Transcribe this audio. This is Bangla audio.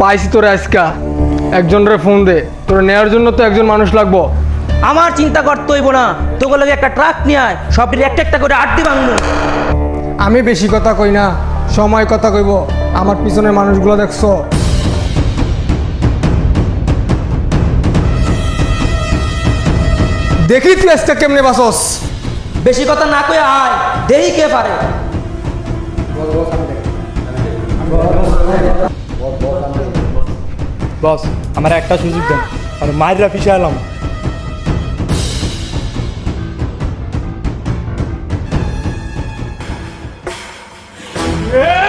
পাইছি তোরে আজকা। একজনের ফোন দে। তোরে নেওয়ার জন্য তো একজন মানুষ লাগবো। আমার চিন্তা করতে হইব না। তোকে লাগে একটা ট্রাক নিয়ে আয়। সবটির একটা একটা করে আড্ডি ভাঙবো। আমি বেশি কথা কই না। সময় কথা কইব। আমার পিছনের মানুষগুলো দেখছ। দেখি তুই আজকে কেমনে বাসস। বেশি কথা না কই আয়। দেরি কে পারে? বস আমার একটা সুযোগ দেন আর মায়েরা ফিসে এলাম Yeah!